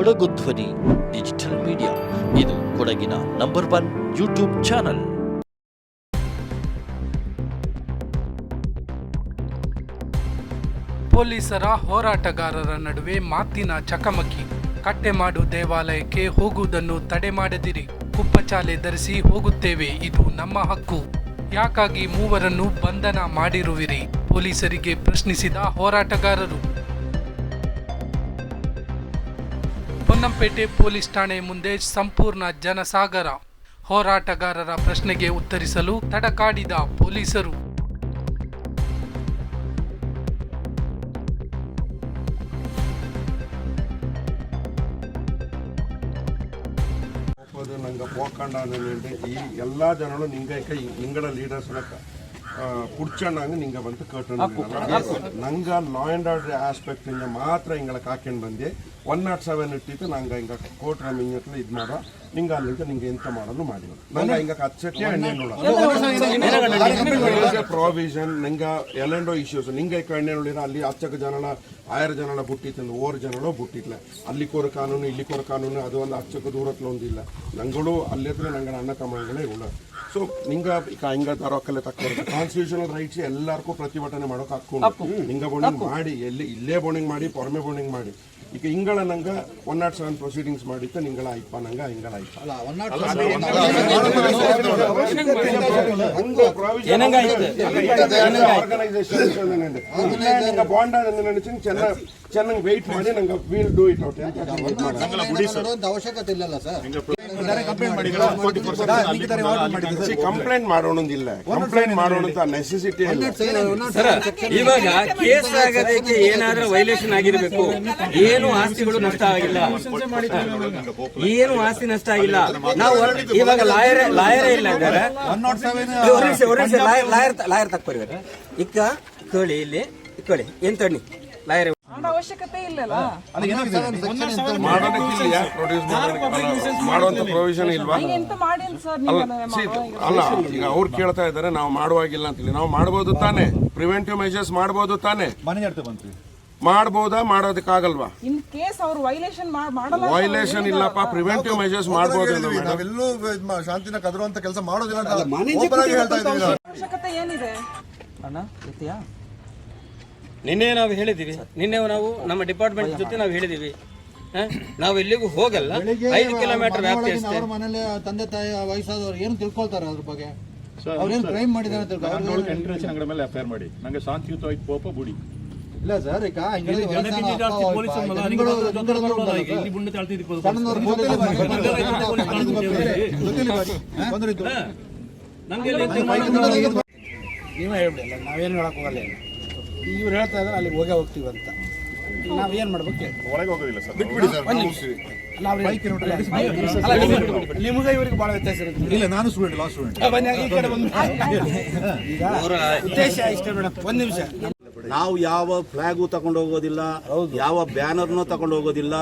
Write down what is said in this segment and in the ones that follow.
ಕೊಡಗು ಧ್ವನಿ, digital media. ಇದು ಕೊಡಗಿನ ನಂಬರ್ ಒನ್ ಯೂಟ್ಯೂಬ್ ಚಾನಲ್. ಪೊಲೀಸರ ಹೋರಾಟಗಾರರ ನಡುವೆ ಮಾತಿನ ಚಕಮಕಿ. ಕಟ್ಟೆಮಾಡು ದೇವಾಲಯಕ್ಕೆ ಹೋಗುವುದನ್ನು ತಡೆ ಮಾಡದಿರಿ. ಕುಪ್ಪಚಾಲೆ ಧರಿಸಿ ಹೋಗುತ್ತೇವೆ, ಇದು ನಮ್ಮ ಹಕ್ಕು. ಯಾಕಾಗಿ ಮೂವರನ್ನು ಬಂಧನ ಮಾಡಿರುವಿರಿ? ಪೊಲೀಸರಿಗೆ ಪ್ರಶ್ನಿಸಿದ ಹೋರಾಟಗಾರರು. ಪೊನ್ನಂಪೇಟೆ ಪೊಲೀಸ್ ಠಾಣೆ ಮುಂದೆ ಸಂಪೂರ್ಣ ಜನಸಾಗರ. ಹೋರಾಟಗಾರರ ಪ್ರಶ್ನೆಗೆ ಉತ್ತರಿಸಲು ತಡಕಾಡಿದ ಪೊಲೀಸರು. ನಂಗೆ ಈ ಎಲ್ಲ ಜನರು ನಿಂಗೈಕ ನಿಂಗಡ ಲೀಡರ್ಸ್ ಕುಡ್ಚಂಡಂಗೆ ನಿಂಗೆ ಬಂತು ಕೇಟು ನಂಗೆ ಲಾ ಆ್ಯಂಡ್ ಆರ್ಡರ್ ಮಾತ್ರ ಹಿಂಗೆ ಬಂದೆ. ಒನ್ ನಾಟ್ ಸೆವೆನ್ ಇಟ್ಟಿತ್ತು ನಂಗೆ ಹಿಂಗೆ ಕೋರ್ಟ್ ಮಿಂಗತ್ಲ ಇದು ಮಾಡೋ. ನಿಂಗೆ ಅಲ್ಲಿಂದ ನಿಂಗೆ ಎಂತ ಮಾಡಲು ಮಾಡಿ ನಂಗೆ ಹಿಂಗೆ ಕಚ್ಚಕ್ಕೆ ಎಣ್ಣೆ ಪ್ರಾವಿಷನ್ ನಿಂಗೆ ಎಲ್ಲೆಂಡೋ ಇಶ್ಯೂಸ್ ನಿಂಗೆ ಎಣ್ಣೆ ನೋಡಿರ ಅಲ್ಲಿ ಹಚ್ಚಕ್ಕೆ ಜನನ ಆಯರ್ ಜನನ ಬುಟ್ಟಿತ್ತು ಓರ್ ಜನನೋ ಬುಟ್ಟಿಲ್ಲ ಅಲ್ಲಿ ಕೋರ ಕಾನೂನು ಇಲ್ಲಿ ಕೋರ ಕಾನೂನು ಅದು ಒಂದು ಹಚ್ಚಕ್ಕೆ ದೂರತ್ಲ ಒಂದಿಲ್ಲ ನಂಗಳು ಅಲ್ಲಿ ಹತ್ರ ನಂಗೆ ಅಣ್ಣ ತಮ್ಮಗಳೇ ಉಳ್ಳ ಸೊ ನಿಂಗ ಈಗ ಹಿಂಗ ತರೋಕಲ್ಲೇ ತಕ್ಕ ಕಾನ್ಸ್ಟಿಟ್ಯೂಷನಲ್ ರೈಟ್ಸ್ ಎಲ್ಲರಿಗೂ ಪ್ರತಿಭಟನೆ ಮಾಡೋಕೆ ಹಾಕೊಂಡು ನಿಂಗ ಬೋಣಿಂಗ್ ಮಾಡಿ ಎಲ್ಲಿ ಇಲ್ಲೇ ಬೋಣಿಂಗ್ ಮಾಡಿ ಪೊರಮೆ ಬೋಣಿಂಗ್ ಮಾಡಿ ಈಗ ಹಿಂಗಳ ನಂಗ ಒನ್ ನಾಟ್ ಸೆವೆನ್ ಪ್ರೊಸೀಡಿಂಗ್ಸ್ ಮಾಡಿತ್ತು ನಿಂಗಳ ಆಯ್ಪ ನಂಗ ಹಿಂಗಳ ಆಯ್ಪ ಬಾಂಡ್ ನೆನಚಿ ಚೆನ್ನಾಗಿ ಚೆನ್ನಾಗಿ ವೆಯ್ಟ್ ಮಾಡಿ ನಂಗೆ ವೀಲ್ ಡೂ ಇಟ್ ಔಟ್ ಅಂತ ಅವಶ್ಯಕತೆ ಇಲ್ಲಲ್ಲ ಸರ್. ಕಂಪ್ಲೇಂಟ್ ಮಾಡೋಣದಿಲ್ಲ. ಕಂಪ್ಲೇಂಟ್ ಮಾಡೋಣಂತ ನೆಸೆಸಿಟಿ ಇಲ್ಲ. ಇವಾಗ ಕೇಸ್ ಆಗೋದಕ್ಕೆ ಏನಾದ್ರೂ ವೈಲೇಷನ್ ಆಗಿರಬೇಕು. ಏನು ಆಸ್ತಿಗಳು ನಷ್ಟ ಆಗಿಲ್ಲ. ಏನು ಆಸ್ತಿ ನಷ್ಟ ಆಗಿಲ್ಲ. ನಾವು ಇವಾಗ ಲಾಯರ್ ಲಾಯರೇ ಇಲ್ಲ ಇದ್ದಾರೆ. ಲಾಯರ್ ಲಾಯರ್ ತಕ್ಕೋರಿ ಇಕ್ಕ ಕೇಳಿ ಇಲ್ಲಿ ಕೇಳಿ ಏನ್ ತಣ್ಣಿ ಲಾಯರ್ ಅವಶ್ಯಕತೆ ಇಲ್ಲಲ್ಲ? ಮಾಡುವಂತ ಪ್ರೊವಿಷನ್ ಇಲ್ವಾ? ಈಗ ಎಂತ ಮಾಡಿ ಸರ್ ಅಲ್ಲ ನೀವು see, ಅಲ್ಲ ಈಗ ಅವ್ರು ಕೇಳ್ತಾ ಇದ್ದಾರೆ ನಾವು ಮಾಡುವಾಗಿಲ್ಲ ಅಂತೇಳಿ ನಾವು ಮಾಡ್ಬೋದು ತಾನೆ. ಪ್ರಿವೆಂಟಿವ್ ಮೆಜರ್ಸ್ ಮಾಡ್ಬೋದು ತಾನೆ. ಮಾಡ್ಬೋದಾ ಮಾಡೋದಕ್ಕಾಗಲ್ವಾ? ಇನ್ ಕೇಸ್ ಅವರು ವೈಲೇಷನ್ ಮಾಡಲ್ಲ ವೈಲೇಷನ್ ಇಲ್ಲಪ್ಪ ಪ್ರಿವೆಂಟಿವ್ ಮೆಜರ್ಸ್ ಮಾಡಬಹುದು ನಾವೆಲ್ಲೂ ಶಾಂತಿನ ಕದರುವಂತ ಕೆಲಸ ಮಾಡೋದಿಲ್ಲ ಅಂತ ಅವಶ್ಯಕತೆ ಏನಿದೆ? ನಿನ್ನೆ ನಾವು ಹೇಳಿದೀವಿ ನಿನ್ನೆ ನಾವು ನಮ್ಮ ಡಿಪಾರ್ಟ್ಮೆಂಟ್ ಜೊತೆ ನಾವು ಹೇಳಿದೀವಿ ಹ? ನಾವು ಎಲ್ಲಿಗೂ ಹೋಗಲ್ಲ. ಐದು ಕಿಲೋಮೀಟರ್ ವ್ಯಾಪ್ತಿ ಅಷ್ಟೇ. ಅವ್ರ ಮನೇಲಿ ತಂದೆ ತಾಯಿ ವಯಸ್ಸಾದವ್ರು ಏನು ತಿಳ್ಕೊಳ್ತಾರೆ ಅದ್ರ ಬಗ್ಗೆ? ಅವ್ರೇನು ಕ್ರೈಮ್ ಮಾಡಿದಾರೆ ಅಂತ ತಿಳ್ಕೊ- ಅವ್ರಿಗೆ- ಅಂಗಡಿ ಮೇಲೆ ಎಫ್ಐಆರ್ ಮಾಡಿ. ನಂಗೆ ಶಾಂತಿಯುತವಾಗಿ ಕೋಪ ಬುಡಿ ಇಲ್ಲ ಸರ್ ಈಗ ಹಿಂಗೆ ವಯಸ್ಸಾದ ಅಪ್ಪ ಅವ್ವ ಜನಗಳು-. ನೀವೇ ನಾವೇನು ಹೇಳಕ್ ಹೋಗಲ್ಲ. ಇವ್ರು ಹೇಳ್ತಾ ಇದ್ರೆ ಅಲ್ಲಿ ಹೋಗೇ ಹೋಗ್ತೀವಿ ಅಂತ. ನಾವೇನ್ ಮಾಡ್ಬೇಕು ಒಳಗೆ ಹೋಗೋದಿಲ್ಲ ಸರ್. ಬಿಟ್ಬಿಡಿ ಸರ್ ನಾವು ನಾವು ನಿಮಗೆ- ಇವರಿಗೆ ಬಹಳ ವ್ಯತ್ಯಾಸ ಇರುತ್ತೆ. ಇಲ್ಲ ನಾನು ಸ್ಟೂಡೆಂಟ್ ಲಾ ಸ್ಟೂಡೆಂಟ್ ಬನ್ನಿ, ಈ ಕಡೆ ಬಂದು ಈಗ ಉದ್ದೇಶ ಇಷ್ಟೇ ಮೇಡಮ್ ಒಂದ್ ನಿಮಿಷ. ನಾವು ಯಾವ ಫ್ಲಾಗು ತಗೊಂಡು ಹೋಗೋದಿಲ್ಲ ಯಾವ ಬ್ಯಾನರ್ನು ತಗೊಂಡು ಹೋಗೋದಿಲ್ಲ.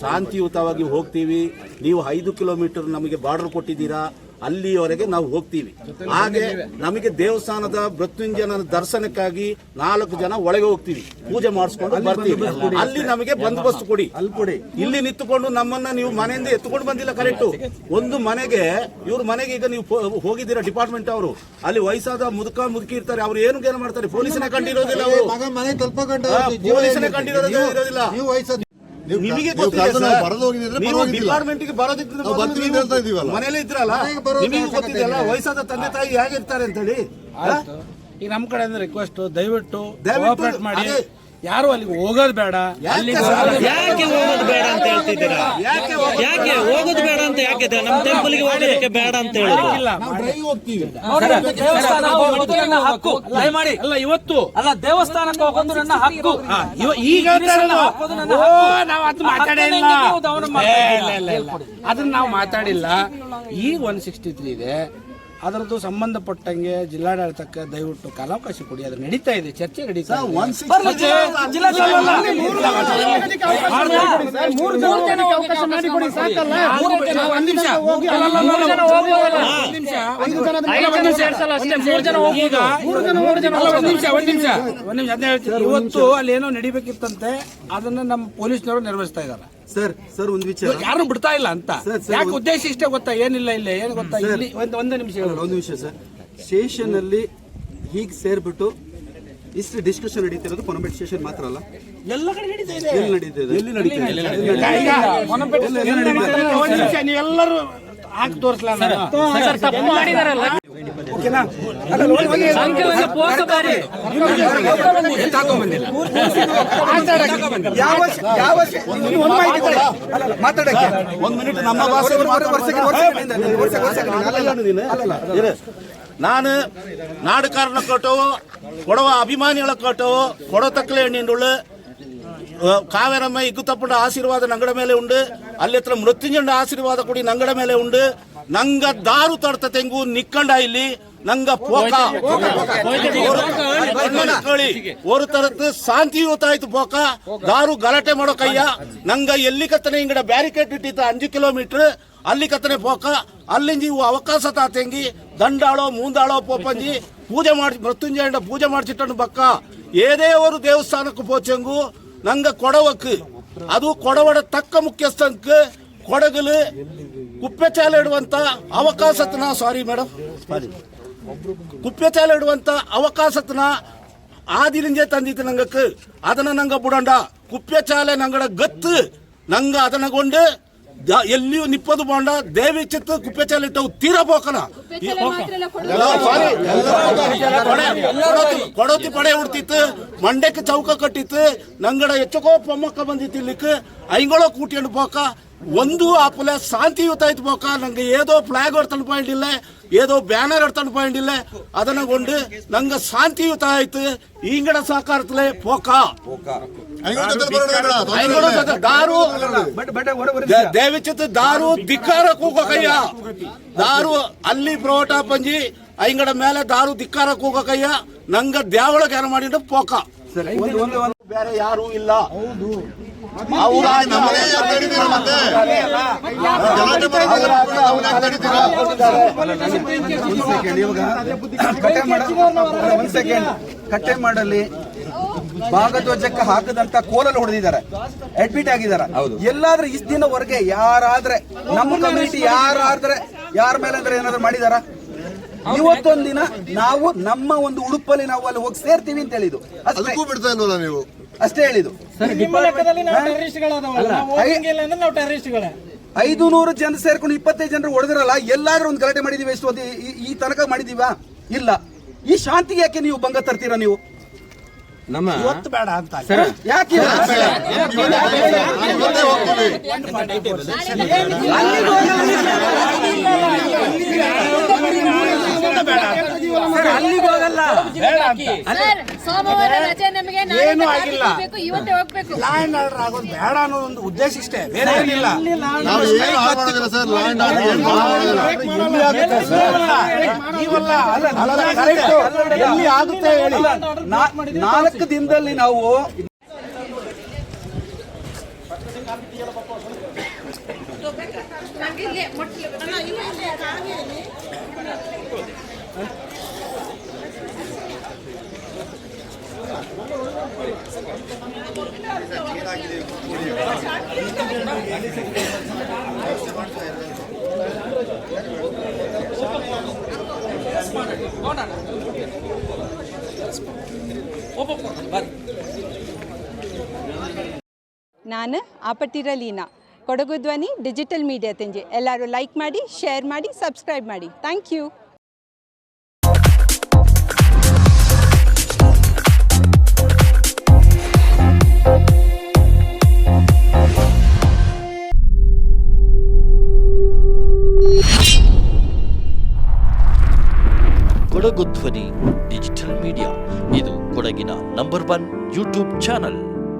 ಶಾಂತಿಯುತವಾಗಿ ಹೋಗ್ತೀವಿ. ನೀವು ಐದು ಕಿಲೋಮೀಟರ್ ನಮಗೆ ಬಾರ್ಡರ್ ಕೊಟ್ಟಿದ್ದೀರಾ. ಅಲ್ಲಿಯವರೆಗೆ ನಾವು ಹೋಗ್ತೀವಿ. ಹಾಗೆ ನಮಗೆ ದೇವಸ್ಥಾನದ ಮೃತ್ಯುಂಜನ ದರ್ಶನಕ್ಕಾಗಿ ನಾಲ್ಕು ಜನ ಒಳಗೆ ಹೋಗ್ತೀವಿ. ಪೂಜೆ ಮಾಡಿಸ್ಕೊಂಡು ಬರ್ತೀವಿ. ಅಲ್ಲಿ ನಮಗೆ ಬಂದೋಬಸ್ತ್ ಕೊಡಿ. ಅಲ್ಲಿ ಕೊಡಿ. ಇಲ್ಲಿ ನಿಂತುಕೊಂಡು ನಮ್ಮನ್ನ ನೀವು ಮನೆಯಿಂದ ಎತ್ಕೊಂಡು ಬಂದಿಲ್ಲ ಕರೆಕ್ಟ್? ಒಂದು ಮನೆಗೆ ಇವ್ರ ಮನೆಗೆ ಈಗ ನೀವು ಹೋಗಿದ್ದೀರಾ ಡಿಪಾರ್ಟ್ಮೆಂಟ್ ಅವರು? ಅಲ್ಲಿ ವಯಸ್ಸಾದ ಮುದುಕ ಮುದುಕಿ ಇರ್ತಾರೆ ಅವ್ರು ಏನು ಏನು ಮಾಡ್ತಾರೆ? ಪೊಲೀಸನೇ ಕಂಡಿರೋದಿಲ್ಲ ಅವರು. ಪೊಲೀಸನೇ ಕಂಡಿರೋದೇ ನಿಮಗೆ ಡಿಪಾರ್ಟ್ಮೆಂಟ್ ಗೊತ್ತಿದೆ ಕರೆದು ನಾವು ಸರ್. ಬರೆದು ಹೋಗಿದ್ರೆ ನೀವು ಪರವಾಗಿಲ್ಲ. ಡಿಪಾರ್ಟ್ಮೆಂಟ್ಗೆ ಬರೋದಿದ್ರೆ ನಾವು ಅಂತ ಹೇಳ್ತಾ ಇದೀವಲ್ಲ. ಮನೇಲಿ ಇದ್ರಲ್ಲ ನಿಮಗೆ ಗೊತ್ತಿದೆಯಲ್ಲ ವಯಸ್ಸಾದ ತಂದೆ ತಾಯಿ ಹೇಗಿರ್ತಾರೆ ಅಂತ ಹೇಳಿ ಈಗ ನಮ್ಮ ಕಡೆಯಿಂದ ರಿಕ್ವೆಸ್ಟ್ ದಯವಿಟ್ಟು ಮಾಡಿ. ಯಾರು ಅಲ್ಲಿಗೆ ಹೋಗೋದು ಬೇಡ? ಯಾಕೆ ಹೋಗೋದು ಬೇಡ ಅಂತ ಹೇಳ್ತಿದ್ದೀರಾ? ಯಾಕೆ ಹೋಗೋದು ಯಾಕೆ ಹೋಗೋದು ಬೇಡ ಅಂತ ಯಾಕೆ ನಮ್ಮ ಟೆಂಪಲ್ಗೆ ಹೋಗೋದಕ್ಕೆ ಬೇಡ ಅಂತ ಹೇಳೋದು ಅಲ್ಲ ಇವತ್ತು ಅಲ್ಲ ದೇವಸ್ಥಾನಕ್ಕೆ ಹೋಗೋದು ನನ್ನ ಹಕ್ಕು. ಈಗ ನಾವು ಅದು ಮಾತಾಡಿಲ್ಲ ಅದನ್ನ ನಾವು ಮಾತಾಡಿಲ್ಲ. ಈಗ ಒನ್ ಸಿಕ್ಸ್ಟಿ ತ್ರೀ ಇದೆ. ಅದರದ್ದು ಸಂಬಂಧಪಟ್ಟಂಗೆ ಜಿಲ್ಲಾಡಳಿತಕ್ಕೆ ದಯವಿಟ್ಟು ಕಾಲಾವಕಾಶ ಕೊಡಿ. ಅದು ನಡೀತಾ ಇದೆ. ಚರ್ಚೆ ನಡೀತಾ ಇದೆ. ಒಂದ್ ನಿಮಿಷ. ಒಂದ್ ನಿಮಿಷ. ಮೂರು ಜನ ಹೋಗುದು ಅಲ್ಲ, ಒಂದ್ ನಿಮಿಷ ಒಂದ್ ನಿಮಿಷ. ಒಂದ್ ನಿಮಿಷ. ಅದನ್ನ ಹೇಳ್ತೀನಿ. ಇವತ್ತು ಅಲ್ಲಿ ಏನೋ ನಡಿಬೇಕಿತ್ತಂತೆ ಅದನ್ನ ನಮ್ಮ ಪೊಲೀಸ್ನವರು ನಿರ್ವಹಿಸ್ತಾ ಇದ್ದಾರೆ. ಸರ್ ಸರ್ ಒಂದು ವಿಚಾರ. ಯಾರು ಬಿಡ್ತಾ ಇಲ್ಲ ಅಂತ. ಸರ್, ಸರ್, ಯಾಕೆ ಒಂದು- ಉದ್ದೇಶ ಇಷ್ಟೇ ಗೊತ್ತಾ? ಏನಿಲ್ಲ ಇಲ್ಲ ಏನು ಗೊತ್ತಾ? ಸರ್. ಇಲ್ಲಿ ಒಂದು ಒಂದು ನಿಮಿಷ ಹೇಳು. ಒಂದು ವಿಷಯ ಸರ್. ಸ್ಟೇಷನ್ ಅಲ್ಲಿ ಹೀಗೆ ಸೇರ್ಬಿಟ್ಟು ಇಷ್ಟು ಡಿಸ್ಕಷನ್ ನಡೀತಿರೋದು ಪೊನಪೇಟ್ ಸ್ಟೇಷನ್ ಮಾತ್ರ ಅಲ್ಲ. ಎಲ್ಲ ಕಡೆ ನಡೀತಾ ಇದೆ. ಎಲ್ಲಿ ನಡೀತಿದೆ? ಎಲ್ಲಿ ಈಗ ಹೊನ್ನಪೇಟೆ ಎಲ್ಲಿ ನಡೀತಾ ಇದೆ? ಒಂದು ನಿಮಿಷ ನೀವೆಲ್ಲರೂ ಹಾಕಿ ತೋರಿಸ್ಲಾ ನೋಡಿ, ಮಾತಾಡಕ್ಕೆ. ಒಂದ್ ಮಿನಿಟ್ ನಮ್ಮ ನಾನು ನಾಡುಕಾರನ ಕೊಟ್ಟವು ಕೊಡವ ಅಭಿಮಾನಿಗಳ ಕೊಟ್ಟವು ಕೊಡೋ ತಕ್ಕಲೆ ಹೆಣ್ಣಿಂಡುಳ್ಳು ಕಾವೇರಮ್ಮ ತಪ್ಪುಂಡ ಆಶೀರ್ವಾದ ನಂಗಡ ಮೇಲೆ ಉಂಡು. ಅಲ್ಲಿ ಹತ್ರ ಮೃತ್ಯುಂಜಂಡ ಆಶೀರ್ವಾದ ಕೊಡಿ ನಂಗಡ ಮೇಲೆ ಉಂಡು. ನಂಗ ದಾರು ತರ್ತ ತೆಂಗು ನಿಕ್ಕಂಡ ಇಲ್ಲಿ. ನಂಗ ಪೋಕ. ಕೇಳಿ. ஒரு ತರತ್ತು ಶಾಂತಿಯುತ ಪೋಕ. ದಾರು ಗಲಾಟೆ ಮಾಡೋ ಕಯ್ಯ ನಂಗ ಎಲ್ಲಿ ಕತ್ತನೆ ಇಂಗಡ ಬ್ಯಾರಿಕೇಡ್ ಇಟ್ಟಿತ್ತು ಅಂಜು ಕಿಲೋಮೀಟರ್. ಅಲ್ಲಿ ಕತ್ತನೆ ಪೋಕ. ಅಲ್ಲಿಂದ ಇವು ಅವಕಾಶ ತಾತೆಂಗಿ ದಂಡಾಳೋ, ಮುಂದಾಳೋ ಪೋಪಂಜಿ, ಪೂಜೆ ಮಾಡಿ ಮೃತ್ಯುಂಜಯ ಪೂಜೆ ಮಾಡಿಸಿಟ್ಟನು ಬಕ್ಕ ಏದೇ ಅವರು ದೇವಸ್ಥಾನಕ್ಕೆ ಪೋಚಂಗು ನಂಗ ಕೊಡವಕ್ಕೆ ಅದು ಕೊಡವಡ ತಕ್ಕ ಮುಖ್ಯಸ್ಥಂಕ್ ಕೊಡಗಲು ಕುಪ್ಪೆಚಾಲೆ ಇಡುವಂತ ಅವಕಾಶತನ ಸಾರಿ ಮೇಡಮ್ ಸಾರಿ ಕುಪ್ಪೆಚಾಲೆ ಇಡುವಂತ ಅವಕಾಶತನ ಆದಿಲಿಂಜೆ ತಂದಿತ್ತು ನಂಗಕ್ಕೆ ಅದನ್ನ ನಂಗ ಬುಡಂಡ ಕುಪ್ಪೆಚಾಲೆ ನಂಗಡ ಗತ್ತು ನಂಗ ಅದನ್ನ ಕೊಂಡು ದ- ಎಲ್ಲಿಯೂ ನಿಪ್ಪದು ಬಾಂಡ ದೇವಿ ಚಿತ್ರ ಕುಪ್ಪೆಚಾಲೆ ಇಟ್ಟವು ತೀರ ಬೋಕನ. ಕೊಡೋತಿ ಪಡೆ ಉಡ್ತಿತ್ತು ಮಂಡ್ಯಕ್ಕೆ ಚೌಕ ಕಟ್ಟಿತ್ತು ನಂಗಡ ಹೆಚ್ಚಕೋ ಪೊಮ್ಮಕ್ಕ ಬಂದಿತ್ತು ಇಲ್ಲಿಕ್ಕೆ. ಐಂಗಳೋ ಕೂಟ್ಕೊಂಡು ಬೋಕ ಒಂದು ಆಪಲೆ ಶಾಂತಿಯುತ ಆಯ್ತು ಬೋಕ ನಂಗೆ ಏದೋ ಫ್ಲಾಗ್ ಹೊಡ್ತಾನೆ ಪಾಯಿಂಟ್ ಇಲ್ಲ. ಏದೋ ಬ್ಯಾನರ್ ಹೊಡ್ತಾನೆ ಪಾಯಿಂಟ್ ಇಲ್ಲ ಅದನ್ನ ಕೊಂಡು ನಂಗ ಶಾಂತಿಯುತ ಆಯ್ತು ಇಂಗಡ ಸಾಕಾರ್ತಲೆ ಪೋಕ. ದಾರು ದೇವಿಚಿತ್ ದಾರು ಧಿಕ್ಕಾರ ಕೂಗಕಯ್ಯ ದಾರು ಅಲ್ಲಿ ಪ್ರೋಟ ಪಂಜಿ ಐಂಗಡ ಮೇಲೆ ದಾರು ಧಿಕ್ಕಾರ ಕೂಗಕಯ್ಯ ನಂಗ ದೇವಳ ಜ್ಞಾನ ಮಾಡಿದ ಪೋಕ. ಬೇರೆ ಯಾರು ಇಲ್ಲ. ಸೆಕೆಂಡ್ ಇವಾಗ ಕಟ್ಟೆ ಮಾಡಲ್ಲಿ ಒಂದು ಸೆಕೆಂಡ್ ಕಟ್ಟೆ ಮಾಡಲಿ ಭಾಗಧ್ವಜಕ್ಕೆ ಹಾಕದಂತ ಕೋಲಲ್ಲಿ ಹೊಡೆದಿದ್ದಾರೆ. ಅಡ್ಮಿಟ್ ಆಗಿದ್ದಾರೆ. ಎಲ್ಲಾದ್ರೂ ಇಷ್ಟ ದಿನವರೆಗೆ ಯಾರಾದ್ರೆ ನಮ್ಮ ಕಮ್ಯುನಿಟಿ ಯಾರಾದ್ರೆ ಯಾರ ಮೇಲೆ ಅಂದ್ರೆ ಏನಾದ್ರು ಮಾಡಿದಾರ? ಇವತ್ತೊಂದ್ ದಿನ ನಾವು ನಮ್ಮ ಒಂದು ಉಡುಪಲ್ಲಿ ನಾವು ಅಲ್ಲಿ ಹೋಗಿ ಸೇರ್ತೀವಿ ಅಂತ ಹೇಳಿದ್ದು ಅಷ್ಟೇ ಅದಕ್ಕೂ ಬಿಡ್ತಾ ಇಲ್ವಲ್ಲ ನೀವು ಅಷ್ಟೇ ಹೇಳಿದ್ದು ಐ- ಐದು ನೂರು ಜನ ಸೇರ್ಕೊಂಡು ಇಪ್ಪತ್ತೈದು ಜನರು ಹೊಡೆದಿರಲ್ಲ ಎಲ್ಲಾದ್ರೂ ಒಂದು ಗಲಾಟೆ ಮಾಡಿದೀವಿ ಎಷ್ಟು ಹೊತ್ತು ಈ- ಈ ತನಕ ಮಾಡಿದೀವಾ ಇಲ್ಲ ಈ ಶಾಂತಿಗೆ ಯಾಕೆ ನೀವು ಭಂಗ ತರ್ತೀರಾ ನೀವು ನಮ್ಮ ಇವತ್ತು ಬೇಡ ಅಂತ ಯಾಕೆ ಅಲ್ಲಿಗೆ ಹೋಗಲ್ಲ. ಸರ್ ಸೋಮವಾರ ರಜೆ ನಮಗೆ ನಾಳೆ ಏನೂ ಆಗಿಲ್ಲ. ಇವತ್ತೇ ಹೋಗ್ಬೇಕು. ಲಾ ಅಂಡ್ ಆರ್ಡರ್ ಆಗೋದು ಬೇಡ ಅನ್ನೋ ಒಂದು ಉದ್ದೇಶ ಇಷ್ಟೇ ಬೇರೆ ಏನಿಲ್ಲ. ನಾವು ಏನು ಸರ್ ಲಾ ಅಂಡ್ ಆರ್ಡರ್ ಏನು ಹಾಳು ಮಾಡೋದಿಲ್ಲ. ನೀವಲ್ಲ ಅಲ್ಲ ಅಲ್ಲ, correct. ಎಲ್ಲಿ ಆಗುತ್ತೆ ಹೇಳಿ. ನಾಲ್ಕು ದಿನದಲ್ಲಿ ನಾವು ನಾನು ಆಪಟ್ಟಿರ ಲೀನಾ ಕೊಡಗು ಧ್ವನಿ ಡಿಜಿಟಲ್ ಮೀಡಿಯಾ ತಂಜಿ ಎಲ್ಲರೂ ಲೈಕ್ ಮಾಡಿ ಶೇರ್ ಮಾಡಿ ಸಬ್ಸ್ಕ್ರೈಬ್ ಮಾಡಿ. ಥ್ಯಾಂಕ್ ಯು ಕೊಡಗು ಧ್ವನಿ ಡಿಜಿಟಲ್ ಮೀಡಿಯಾ. ಇದು ಕೊಡಗಿನ ನಂಬರ್ ಒನ್ ಯೂಟ್ಯೂಬ್ ಚಾನಲ್